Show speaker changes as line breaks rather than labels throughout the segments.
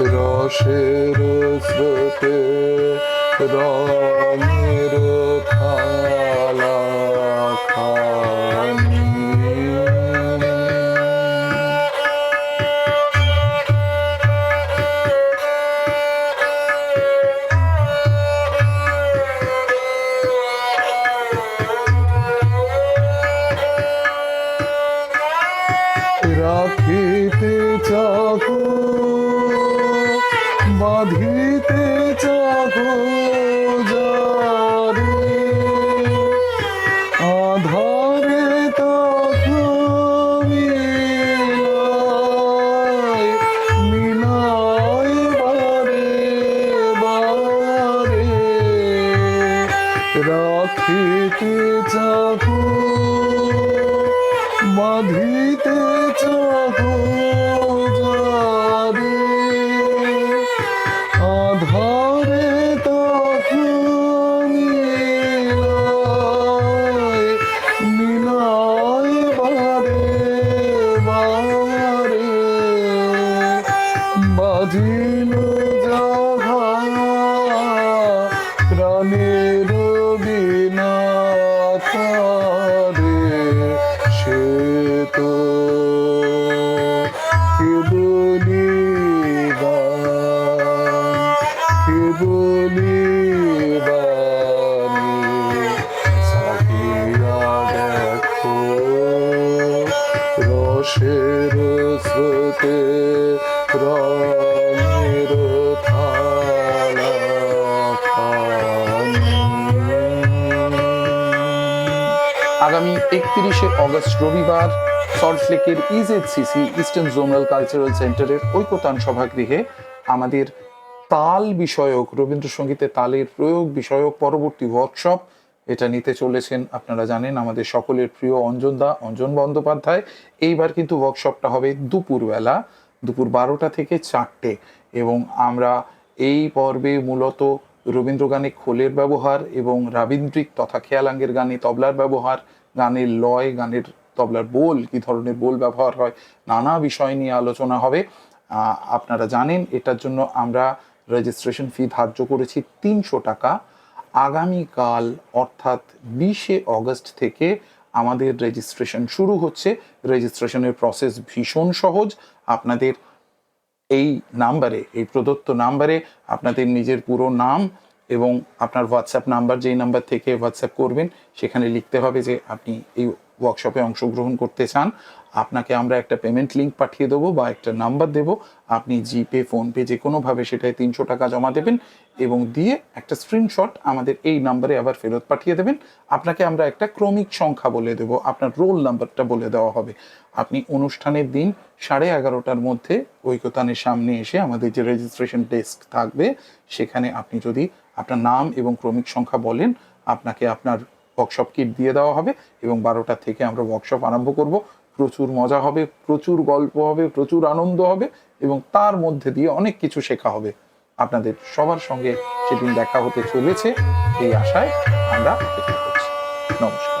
রসের স্রোতে রঙের থালা খানি। রাখিতে চাকো বাঁধিতে চাকো আধারে মিলাই বারে বারে। রাখিতে চাকো বাঁধিতে চাকো জাঘা প্রাণের বিনা সে তো কেবলি কেবলি রসের স্রোতে রঙের আগামী একত্রিশে অগস্ট রবিবার সল্টলেকের ইজেডসিসি ইস্টার্ন জোনাল কালচারাল সেন্টারের ঐকতান সভাগৃহে আমাদের তাল বিষয়ক, রবীন্দ্রসঙ্গীতে তালের প্রয়োগ বিষয়ক পরবর্তী ওয়ার্কশপ এটা নিতে চলেছেন, আপনারা জানেন, আমাদের সকলের প্রিয় অঞ্জন দা, অঞ্জন বন্দ্যোপাধ্যায়। এইবার কিন্তু ওয়ার্কশপটা হবে দুপুরবেলা, দুপুর বারোটা থেকে চারটে। এবং আমরা এই পর্বে মূলত রবীন্দ্র গানে খোলের ব্যবহার এবং রাবীন্দ্রিক তথা খেয়ালাঙ্গের গানে তবলার ব্যবহার গানের লয়, গানের তবলার বোল, কি ধরনের বোল ব্যবহার হয়, নানা বিষয় নিয়ে আলোচনা হবে। আপনারা জানেন, এটার জন্য আমরা রেজিস্ট্রেশন ফি ধার্য করেছি তিনশো টাকা। আগামীকাল, অর্থাৎ বিশে অগস্ট থেকে আমাদের রেজিস্ট্রেশন শুরু হচ্ছে। রেজিস্ট্রেশনের প্রসেস ভীষণ সহজ। আপনাদের এই নাম্বারে এই প্রদত্ত নাম্বারে আপনাদের নিজের পুরো নাম এবং আপনার হোয়াটসঅ্যাপ নাম্বার যেই নাম্বার থেকে হোয়াটসঅ্যাপ করবেন, সেখানে লিখতে হবে যে আপনি এই ওয়ার্কশপে অংশগ্রহণ করতে চান। আপনাকে আমরা একটা পেমেন্ট লিঙ্ক পাঠিয়ে দেবো বা একটা নাম্বার দেবো। আপনি জিপে ফোনপে যে কোনোভাবে সেটায় তিনশো টাকা জমা দেবেন এবং দিয়ে একটা স্ক্রিনশট আমাদের এই নাম্বারে আবার ফেরত পাঠিয়ে দেবেন। আপনাকে আমরা একটা ক্রমিক সংখ্যা বলে দেবো। আপনার রোল নাম্বারটা বলে দেওয়া হবে। আপনি অনুষ্ঠানের দিন সাড়ে এগারোটার মধ্যে ঐকতানের সামনে এসে আমাদের যে রেজিস্ট্রেশন ডেস্ক থাকবে, সেখানে আপনি যদি আপনার নাম এবং ক্রমিক সংখ্যা বলেন, আপনাকে আপনার ওয়ার্কশপ কিট দিয়ে দেওয়া হবে এবং বারোটা থেকে আমরা ওয়ার্কশপ আরম্ভ করব। প্রচুর মজা হবে, প্রচুর গল্প হবে, প্রচুর আনন্দ হবে এবং তার মধ্যে দিয়ে অনেক কিছু শেখা হবে। আপনাদের সবার সঙ্গে সেদিন দেখা হতে চলেছে, এই আশায় আমরা নমস্কার।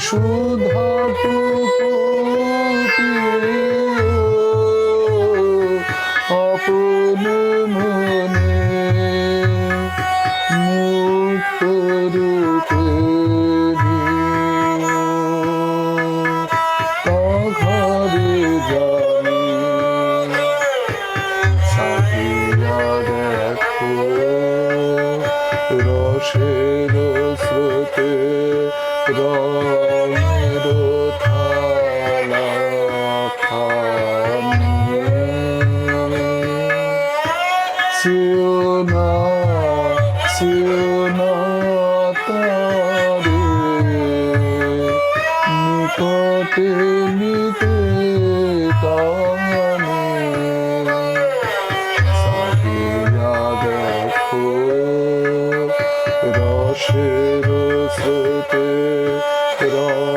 পিও মনে নিতে নিতে তনে সাকিয়া দেখো রসের স্রোতে রস